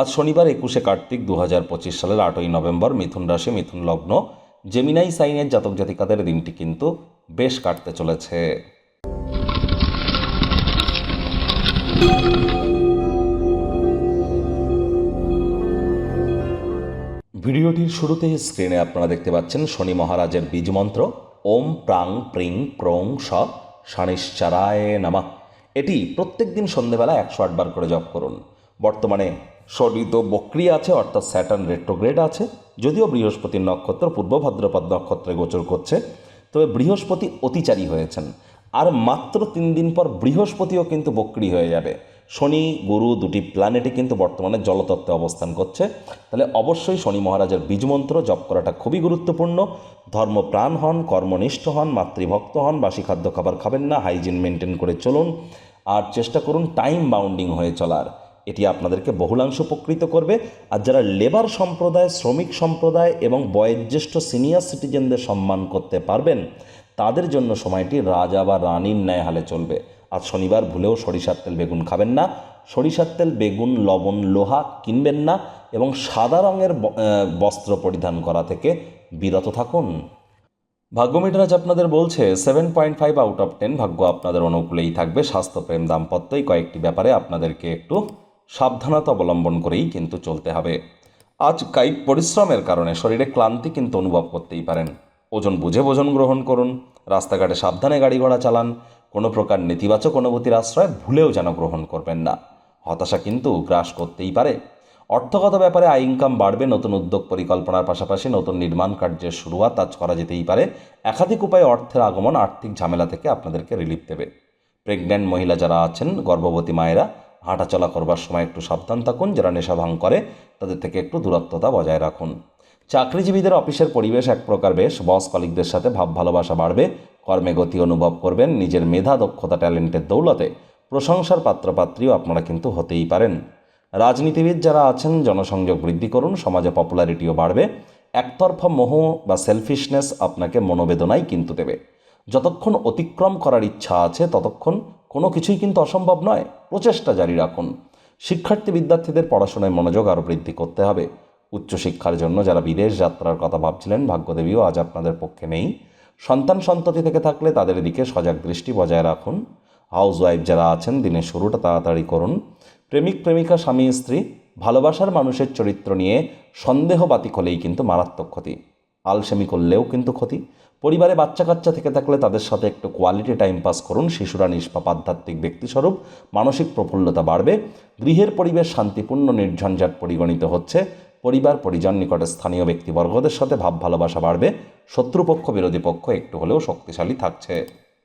আজ শনিবার একুশে কার্তিক দু হাজার পঁচিশ সালের আটই নভেম্বর মিথুন রাশি, মিথুন লগ্ন জেমিনাই সাইনের জাতক জাতিকাদের দিনটি কিন্তু বেশ কাটতে চলেছে। ভিডিওটির শুরুতে স্ক্রিনে আপনারা দেখতে পাচ্ছেন শনি মহারাজের বীজ মন্ত্র, ওম প্রাং প্রিং ক্রোং স শানিশ্চারায় নামা। এটি প্রত্যেক দিন সন্ধেবেলা একশো আটবার করে জপ করুন। বর্তমানে শনি তো বক্রি আছে, অর্থাৎ স্যাটার্ন রেট্রোগ্রেড আছে। যদিও বৃহস্পতির নক্ষত্র পূর্ব ভাদ্রপদ নক্ষত্রে গোচর করছে, তবে বৃহস্পতি অতিচারী হয়েছেন। আর মাত্র তিন দিন পর বৃহস্পতিও কিন্তু বক্রি হয়ে যাবে। শনি, গুরু দুটি প্ল্যানেটে কিন্তু বর্তমানে জলতত্ত্বে অবস্থান করছে। তাহলে অবশ্যই শনি মহারাজের বীজমন্ত্র জপ করাটা খুবই গুরুত্বপূর্ণ। ধর্মপ্রাণ হন, কর্মনিষ্ঠ হন, মাতৃভক্ত হন, বাসি খাদ্য খাবার খাবেন না হাইজিন মেনটেন করে চলুন। আর চেষ্টা করুন টাইম বাউন্ডিং হয়ে চলার। এটি আপনাদেরকে বহুলাংশ উপকৃত করবে। আর যারা লেবার সম্প্রদায়, শ্রমিক সম্প্রদায় এবং বয়োজ্যেষ্ঠ সিনিয়র সিটিজেনদের সম্মান করতে পারবেন, তাদের জন্য সময়টি রাজা বা রানীর ন্যায় হালে চলবে। আর শনিবার ভুলেও সরিষার তেল বেগুন খাবেন না। সরিষার তেল, বেগুন, লবণ, লোহা কিনবেন না এবং সাদা রঙের বস্ত্র পরিধান করা থেকে বিরত থাকুন। ভাগ্যমিটার আজ আপনাদের বলছে seven point five out of ten ভাগ্য আপনাদের অনুকূলেই থাকবে। স্বাস্থ্যপ্রেম দাম্পত্য এই কয়েকটি ব্যাপারে আপনাদেরকে একটু সাবধানতা অবলম্বন করেই কিন্তু চলতে হবে। আজ কায়িক পরিশ্রমের কারণে শরীরে ক্লান্তি কিন্তু অনুভব করতেই পারেন। ওজন বুঝে ভোজন গ্রহণ করুন, রাস্তাঘাটে সাবধানে গাড়ি ঘোড়া চালান, কোনো প্রকার নেতিবাচক অনুভূতির আশ্রয় ভুলেও যেন গ্রহণ করবেন না। হতাশা কিন্তু গ্রাস করতেই পারে। অর্থগত ব্যাপারে আয় ইনকাম বাড়বে, নতুন উদ্যোগ পরিকল্পনার পাশাপাশি নতুন নির্মাণ কার্যের শুরুয়াত আজ করা যেতেই পারে। একাধিক উপায়ে অর্থের আগমন, আর্থিক ঝামেলা থেকে আপনাদেরকে রিলিফ দেবে। প্রেগন্যান্ট মহিলা যারা আছেন, গর্ভবতী মায়েরা হাঁটাচলা করবার সময় একটু সাবধান থাকুন, যারা নেশা ভাঙ করে তাদের থেকে একটু দূরত্বতা বজায় রাখুন। চাকরিজীবীদের অফিসের পরিবেশ এক প্রকার বেশ, বস কলিকদের সাথে ভাব ভালোবাসা বাড়বে, কর্মে গতি অনুভব করবেন, নিজের মেধা, দক্ষতা, ট্যালেন্টের দৌলতে প্রশংসার পাত্রপাত্রীও আপনারা কিন্তু হতেই পারেন। রাজনীতিবিদ যারা আছেন, জনসংযোগ বৃদ্ধি করুন, সমাজে পপুলারিটিও বাড়বে, একতরফা মোহ বা সেলফিশনেস আপনাকে মনোবেদনাই কিন্তু দেবে। যতক্ষণ অতিক্রম করার ইচ্ছা আছে, ততক্ষণ কোনো কিছুই কিন্তু অসম্ভব নয়। প্রচেষ্টা জারি রাখুন। শিক্ষার্থী বিদ্যার্থীদের পড়াশোনায় মনোযোগ আরও বৃদ্ধি করতে হবে। উচ্চশিক্ষার জন্য যারা বিদেশ যাত্রার কথা ভাবছিলেন, ভাগ্যদেবীও আজ আপনাদের পক্ষে নেই। সন্তান সন্ততি থেকে থাকলে তাদের দিকে সজাগ দৃষ্টি বজায় রাখুন। হাউস ওয়াইফ যারা আছেন, দিনের শুরুটা তাড়াতাড়ি করুন। প্রেমিক, প্রেমিকা, স্বামী, স্ত্রী, ভালোবাসার মানুষের চরিত্র নিয়ে সন্দেহবাতিক হলেই কিন্তু মারাত্মক ক্ষতি। আলসেমি করলেও কিন্তু ক্ষতি। পরিবারে বাচ্চা কাচ্চা থেকে থাকলে তাদের সাথে একটু কোয়ালিটি টাইম পাস করুন। শিশুরা নিষ্পাপ, আধ্যাত্মিক ব্যক্তিস্বরূপ। মানসিক প্রফুল্লতা বাড়বে। গৃহের পরিবেশ শান্তিপূর্ণ, নির্ঝঞ্ঝাট পরিগণিত হচ্ছে। পরিবার, পরিজন নিকটে স্থানীয় ব্যক্তিবর্গদের সাথে ভাব ভালোবাসা বাড়বে। শত্রুপক্ষ, বিরোধী পক্ষ একটু হলেও শক্তিশালী থাকছে।